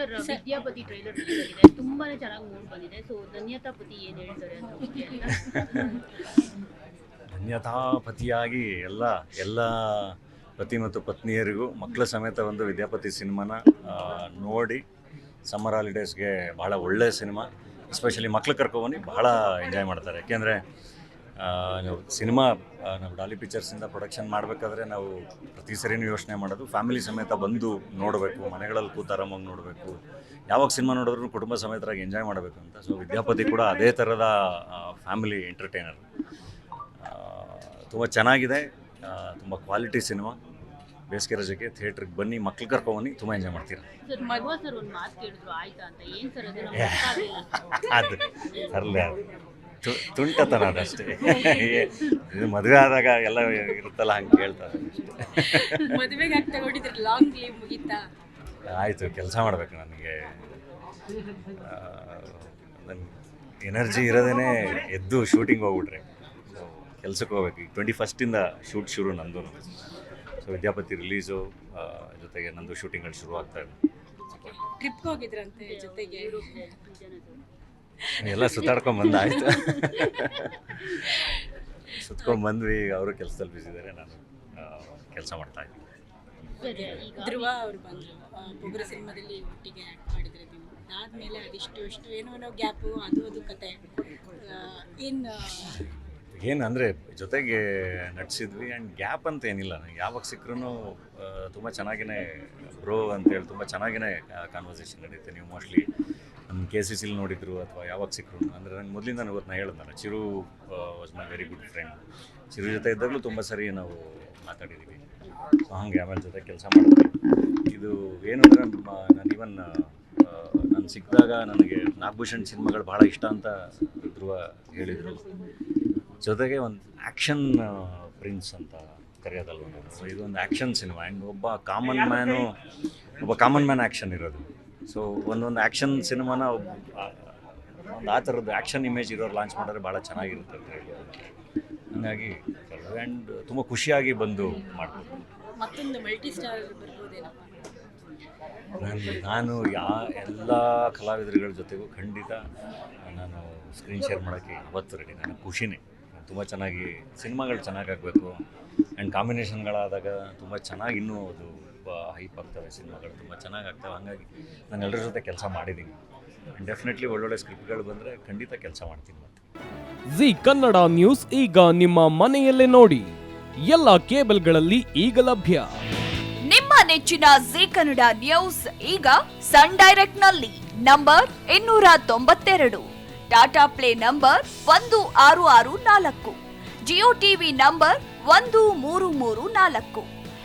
Sir Vidyapati trailer ತುಂಬಾನೇ ಚೆನ್ನಾಗಿ mood ಬಂದಿದೆ. ಸೊ ಧನ್ಯತಾಪತಿ ಏನ್ ಹೇಳ್ತಾರೆ ಧನ್ಯತಾಪತಿಯಾಗಿ ಎಲ್ಲ ಎಲ್ಲ ಪತಿ ಮತ್ತು ಪತ್ನಿಯರಿಗೂ ಮಕ್ಕಳ ಸಮೇತ ಒಂದು ವಿದ್ಯಾಪತಿ ಸಿನಿಮಾನ ನೋಡಿ ಸಮ್ಮರ್ ಹಾಲಿಡೇಸ್ಗೆ ಬಹಳ ಒಳ್ಳೆಯ ಸಿನಿಮಾ. ಎಸ್ಪೆಷಲಿ ಮಕ್ಳು ಕರ್ಕೊಬಂದು ಬಹಳ ಎಂಜಾಯ್ ಮಾಡ್ತಾರೆ. ಯಾಕೆಂದರೆ ನಾವು ಸಿನಿಮಾ ನಾವು ಡಾಲಿ ಪಿಕ್ಚರ್ಸಿಂದ ಪ್ರೊಡಕ್ಷನ್ ಮಾಡಬೇಕಾದ್ರೆ ನಾವು ಪ್ರತಿ ಸರಿನೂ ಯೋಚನೆ ಮಾಡೋದು. ಫ್ಯಾಮಿಲಿ ಸಮೇತ ಬಂದು ನೋಡಬೇಕು ಮನೆಗಳಲ್ಲಿ ಕೂತು ಆರಾಮಾಗಿ ನೋಡಬೇಕು. ಯಾವಾಗ ಸಿನಿಮಾ ನೋಡಿದ್ರು ಕುಟುಂಬ ಸಮೇತರಾಗಿ ಎಂಜಾಯ್ ಮಾಡಬೇಕು ಅಂತ. ಸೊ ವಿದ್ಯಾಪತಿ ಕೂಡ ಅದೇ ಥರದ ಫ್ಯಾಮಿಲಿ ಎಂಟರ್ಟೈನರ್ ತುಂಬ ಚೆನ್ನಾಗಿದೆ. ತುಂಬ ಕ್ವಾಲಿಟಿ ಸಿನಿಮಾ. ಬೇಸಿಗೆ ರಜೆಗೆ ಥಿಯೇಟ್ರಿಗೆ ಬನ್ನಿ ಮಕ್ಳು ಕರ್ಕೊಂಬನ್ನಿ ತುಂಬ ಎಂಜಾಯ್ ಮಾಡ್ತೀರಾ? ಅದು? ಆಗ್ಲಿಲ್ಲ. ಅದು. ತುಂಟತನ ಅದಷ್ಟೇ ಇದು ಮದುವೆ ಆದಾಗ ಎಲ್ಲ ಇರುತ್ತಲ್ಲ ಹಂಗೆ ಕೇಳ್ತಾರೆ ಮದುವೆಗೆ ಹಾಕಿ ತಗೊಂಡಿದ್ರೆ ಲಾಂಗ್ ಲೀವ್ ಮುಗೀತಾ? ಆಯಿತು ಕೆಲಸ ಮಾಡಬೇಕು ನನಗೆ. ನನ್ನ ಎನರ್ಜಿ ಇರೋದೇ ಎದ್ದು ಶೂಟಿಂಗ್ ಹೋಗ್ಬಿಟ್ರೆ. ಸೊ ಕೆಲ್ಸಕ್ಕೆ ಹೋಗ್ಬೇಕು. ಈಗ ಟ್ವೆಂಟಿ ಫಸ್ಟಿಂದ ಶೂಟ್ ಶುರು ನಂದು ಸೊ ವಿದ್ಯಾಪತಿ ರಿಲೀಸು ಜೊತೆಗೆ ನಂದು ಶೂಟಿಂಗಲ್ಲಿ ಶುರು ಆಗ್ತಾ ಇದೆ ಟ್ರಿಪ್ಗೆ ಹೋಗಿದ್ರಂತೆ ಜೊತೆಗೆ? ಎಲ್ಲ ಸುತ್ತಾಡ್ಕೊಂಡ್ ಬಂದ ಆಯ್ತು. ಸುತ್ಕೊಂಡ್ ಬಂದ್ವಿ ಅವರು ಕೆಲಸದಲ್ಲಿ ಬಿಸಿದ್ದಾರೆ ನಾನು ಕೆಲಸ ಮಾಡ್ತಾ ಇದ್ದೀನಿ. ಈಗ ಧ್ರುವ ಅವರು ಬಂದರು. ಸಿನಿಮಾದಲ್ಲಿ ಒಟ್ಟಿಗೆ ಆ್ಯಕ್ಟ್ ಮಾಡಿದ್ರೆ ನೀವು. ಅದಾದ್ಮೇಲೆ ಅದಿಷ್ಟು ಇಷ್ಟು ಏನೋ ಏನೋ ಗ್ಯಾಪು ಅದು ಅದು ಕತೆ. ಏನು ಏನು ಅಂದರೆ ಜೊತೆಗೆ ನಟಿಸಿದ್ವಿ ಆ್ಯಂಡ್ ಗ್ಯಾಪ್ ಅಂತ ಏನಿಲ್ಲ. ಯಾವಾಗ ಸಿಕ್ಕರೂ ತುಂಬ ಚೆನ್ನಾಗಿನೇ ಬ್ರೋ ಅಂತೇಳಿ ತುಂಬ ಚೆನ್ನಾಗಿನೇ ಕಾನ್ವರ್ಸೇಷನ್ ನಡೆಯುತ್ತೆ ನೀವು ಮೋಸ್ಟ್ಲಿ ನಮ್ಮ ಕೆ ಸಿ ಸಿಲಿ ನೋಡಿದ್ರು ಅಥವಾ ಯಾವಾಗ ಸಿಕ್ಕರು ಅಂದರೆ ನಂಗೆ ಮೊದಲಿಂದ ಇವತ್ತು ನಾ ಹೇಳಿದ್ನಲ್ಲ Chiru was my very good friend Chiru ಜೊತೆ ಇದ್ದಾಗಲೂ ತುಂಬ ಸರಿ ನಾವು ಮಾತಾಡಿದ್ದೀವಿ ಸೊ ಹಾಗೆ ಆಮೇಲೆ ಜೊತೆ ಕೆಲಸ ಮಾಡಿದ್ವಿ ಇದು ಏನು ಅಂದರೆ ನಾನು ಇವನ್ ನಾನು ಸಿಕ್ಕಿದಾಗ ನನಗೆ ನಾಗಭೂಷಣ್ ಸಿನಿಮಾಗಳು ಭಾಳ ಇಷ್ಟ ಅಂತ ಧ್ರುವ ಹೇಳಿದರು. ಜೊತೆಗೆ ಒಂದು ಆ್ಯಕ್ಷನ್ ಪ್ರಿನ್ಸ್ ಅಂತ ಕರೆಯೋದಲ್ವ ನಾನು. ಇದು ಒಂದು ಆ್ಯಕ್ಷನ್ ಸಿನಿಮಾ. ಆ್ಯಂಡ್ ಒಬ್ಬ ಕಾಮನ್ ಮ್ಯಾನು ಒಬ್ಬ ಕಾಮನ್ ಮ್ಯಾನ್ ಆ್ಯಕ್ಷನ್ ಇರೋದು. ಸೊ ಒಂದೊಂದು ಆ್ಯಕ್ಷನ್ ಸಿನಿಮಾನ ಒಂದು ಆ ಥರದ್ದು ಆ್ಯಕ್ಷನ್ ಇಮೇಜ್ ಇರೋರು ಲಾಂಚ್ ಮಾಡಿದ್ರೆ ಭಾಳ ಚೆನ್ನಾಗಿರುತ್ತೆ ಅಂತ ಹೇಳಿ. ಹಾಗಾಗಿ ಆ್ಯಂಡ್ ತುಂಬ ಖುಷಿಯಾಗಿ ಬಂದು ಮಾಡ್ಬೋದು. ನಾನು ನಾನು ಯಾ ಎಲ್ಲ ಕಲಾವಿದರುಗಳ ಜೊತೆಗೂ ಖಂಡಿತ ನಾನು ಸ್ಕ್ರೀನ್ ಶೇರ್ ಮಾಡೋಕ್ಕೆ ಯಾವತ್ತು ರೆಡಿ ನನಗೆ ಖುಷಿನೇ. ತುಂಬ ಚೆನ್ನಾಗಿ ಸಿನಿಮಾಗಳು ಚೆನ್ನಾಗಾಗಬೇಕು ಆ್ಯಂಡ್ ಕಾಂಬಿನೇಷನ್ಗಳಾದಾಗ ತುಂಬ ಚೆನ್ನಾಗಿ ಇನ್ನೂ ಅದು ಹೈಪ್ ಆಗ್ತವೆ ಸಿನಿಮಾಗಳು ತುಂಬ ಚೆನ್ನಾಗಿ ಆಗ್ತವೆ. ಹಾಗಾಗಿ ನಾನು ಎಲ್ಲರ ಜೊತೆ ಕೆಲಸ ಮಾಡಿದ್ದೀನಿ ಡೆಫಿನೆಟ್ಲಿ ಒಳ್ಳೊಳ್ಳೆ ಸ್ಕ್ರಿಪ್ಟ್ಗಳು ಬಂದರೆ ಖಂಡಿತ ಕೆಲಸ ಮಾಡ್ತೀನಿ ಮತ್ತೆ. ಜಿ ಕನ್ನಡ ನ್ಯೂಸ್ ಈಗ ನಿಮ್ಮ ಮನೆಯಲ್ಲೇ ನೋಡಿ. ಎಲ್ಲ ಕೇಬಲ್ಗಳಲ್ಲಿ ಈಗ ಲಭ್ಯ. ನಿಮ್ಮ ನೆಚ್ಚಿನ ಜಿ ಕನ್ನಡ ನ್ಯೂಸ್ ಈಗ ಸನ್ ಡೈರೆಕ್ಟ್ನಲ್ಲಿ ನಂಬರ್ ಇನ್ನೂರ ತೊಂಬತ್ತೆರಡು. ಟಾಟಾ ಪ್ಲೇ ನಂಬರ್ ಒಂದು ಆರು ಆರು ನಾಲ್ಕು. ಜಿಯೋ ಟಿವಿ ನಂಬರ್ ಒಂದು ಮೂರು ಮೂರು ನಾಲ್ಕು.